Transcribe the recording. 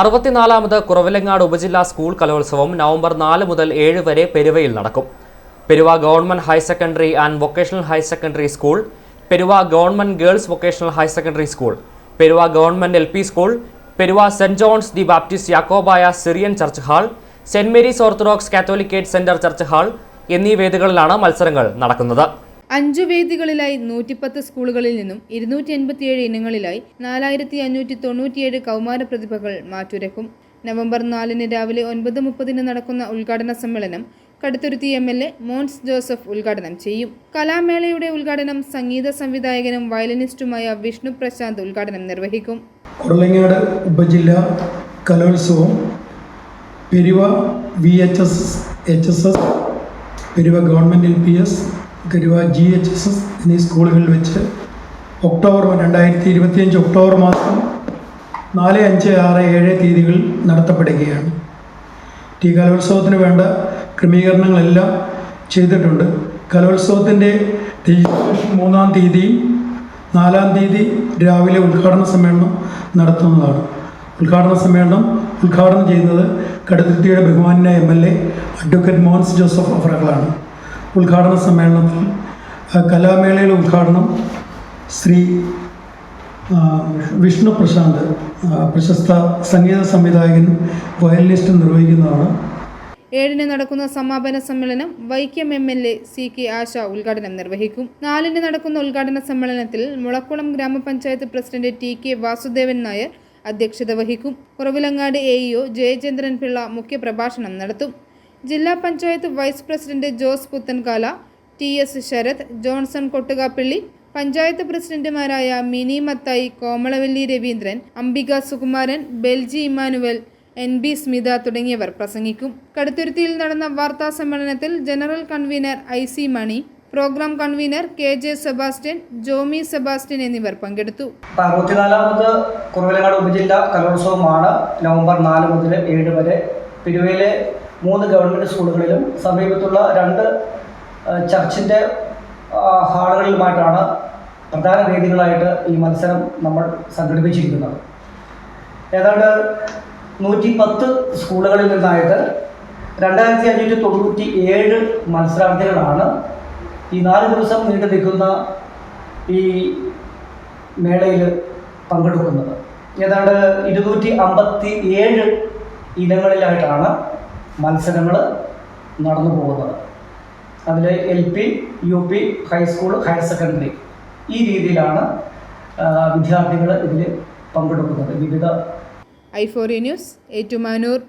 അറുപത്തിനാലാമത് കുറവിലങ്ങാട് ഉപജില്ലാ സ്കൂൾ കലോത്സവം നവംബർ നാല് മുതൽ ഏഴ് വരെ പെരുവയിൽ നടക്കും. Peruva government higher secondary and vocational higher secondary school Peruva government girls vocational higher secondary school Peruva government L school Peruva saint John's the Baptist Yakobaya Syrian church hall saint Mary's orthodox catholicate centre church hall എന്നീ വേദികളിലാണ് മത്സരങ്ങൾ നടക്കുന്നത്. അഞ്ചു വേദികളിലായി നൂറ്റിപ്പത്ത് സ്കൂളുകളിൽ നിന്നും ഇരുന്നൂറ്റി എൺപത്തിയേഴ് ഇനങ്ങളിലായി നാലായിരത്തി അഞ്ഞൂറ്റി തൊണ്ണൂറ്റിയേഴ് കൗമാര പ്രതിഭകൾ മാറ്റുരക്കും. നവംബർ നാലിന് രാവിലെ ഒൻപത് മുപ്പതിന് നടക്കുന്ന ഉദ്ഘാടന സമ്മേളനം Kaduthuruthy M L A Mons Joseph ഉദ്ഘാടനം ചെയ്യും. കലാമേളയുടെ ഉദ്ഘാടനം സംഗീത സംവിധായകനും വയലിനിസ്റ്റുമായ വിഷ്ണു പ്രശാന്ത് ഉദ്ഘാടനം നിർവഹിക്കും. കുറലങ്ങാട് ഉപജില്ല കലോത്സവം Peruva V H S H S S Peruva government L P S Peruva G H S S എന്നീ സ്കൂളുകളിൽ വെച്ച് ഒക്ടോബർ രണ്ടായിരത്തി ഇരുപത്തിയഞ്ച് ഒക്ടോബർ മാസം നാല് അഞ്ച് ആറ് ഏഴ് തീയതികളിൽ നടത്തപ്പെടുകയാണ്. ഈ കലോത്സവത്തിന് വേണ്ട ക്രമീകരണങ്ങളെല്ലാം ചെയ്തിട്ടുണ്ട്. കലോത്സവത്തിന്റെ മൂന്നാം തീയതിയും നാലാം തീയതി രാവിലെ ഉദ്ഘാടന സമ്മേളനം നടത്തുന്നതാണ്. ഉദ്ഘാടന സമ്മേളനം ഉദ്ഘാടനം ചെയ്യുന്നത് കടുത്തുരുത്തിയുടെ ബഹുമാനായ M L A advocate Mons Joseph അഫറകളാണ് ഉദ്ഘാടന സമ്മേളനത്തിൽ കലാമേളയുടെ ഉദ്ഘാടനം ശ്രീ വിഷ്ണു പ്രശാന്ത് പ്രശസ്ത സംഗീത സംവിധായകനും വയലിനിസ്റ്റും നിർവഹിക്കുന്നതാണ്. ഏഴിന് നടക്കുന്ന സമാപന സമ്മേളനം Vaikom M L A C K Asha ഉദ്ഘാടനം നിർവഹിക്കും. നാലിന് നടക്കുന്ന ഉദ്ഘാടന സമ്മേളനത്തിൽ മുളക്കുളം ഗ്രാമപഞ്ചായത്ത് president T K Vasudevan Nair അധ്യക്ഷത വഹിക്കും. Kuravilangad A E O Jayachandran Pillai മുഖ്യപ്രഭാഷണം നടത്തും. ജില്ലാ panchayat vice president Jose Puthenkala T S Sarath Johnson Kottukappally panchayat പ്രസിഡന്റുമാരായ മിനി മത്തായി കോമളവല്ലി രവീന്ദ്രൻ അംബിക സുകുമാരൻ ബെൽജി ഇമ്മാനുവൽ എൻ ബി സ്മിത തുടങ്ങിയവർ പ്രസംഗിക്കും. കടുത്തുരുത്തിയിൽ നടന്ന വാർത്താ സമ്മേളനത്തിൽ general convener I C Mani programme convener K J Sebastian Jomi Sebastian എന്നിവർ പങ്കെടുത്തു. അറുപത്തിനാലാമത് കുറവിലങ്ങാട് ഉപജില്ല കലോത്സവമാണ് നവംബർ നാല് മുതൽ ഏഴ് വരെ. പെരുവയിലെ മൂന്ന് ഗവൺമെന്റ് സ്കൂളുകളിലും സമീപത്തുള്ള രണ്ട് ചർച്ചിന്റെ ഹാളുകളിലുമായിട്ടാണ് പ്രധാന വേദികളായിട്ട് ഈ മത്സരം നമ്മൾ സംഘടിപ്പിച്ചിരിക്കുന്നത്. ഏതാണ്ട് നൂറ്റി പത്ത് സ്കൂളുകളിൽ നിന്നായിട്ട് രണ്ടായിരത്തി അഞ്ഞൂറ്റി തൊണ്ണൂറ്റി ഏഴ് മത്സരാർത്ഥികളാണ് ഈ നാല് ദിവസം നീണ്ടു നിൽക്കുന്ന ഈ മേളയിൽ പങ്കെടുക്കുന്നത്. ഏതാണ്ട് ഇരുന്നൂറ്റി അമ്പത്തി ഏഴ് ഇനങ്ങളിലായിട്ടാണ് മത്സരങ്ങൾ നടന്നു പോകുന്നത്. അതിൽ L P U P high school higher secondary ഈ രീതിയിലാണ് വിദ്യാർത്ഥികൾ ഇതിൽ പങ്കെടുക്കുന്നത്. വിവിധ ഐ ഫോർ ന്യൂസ് ഏറ്റുമാനൂർ.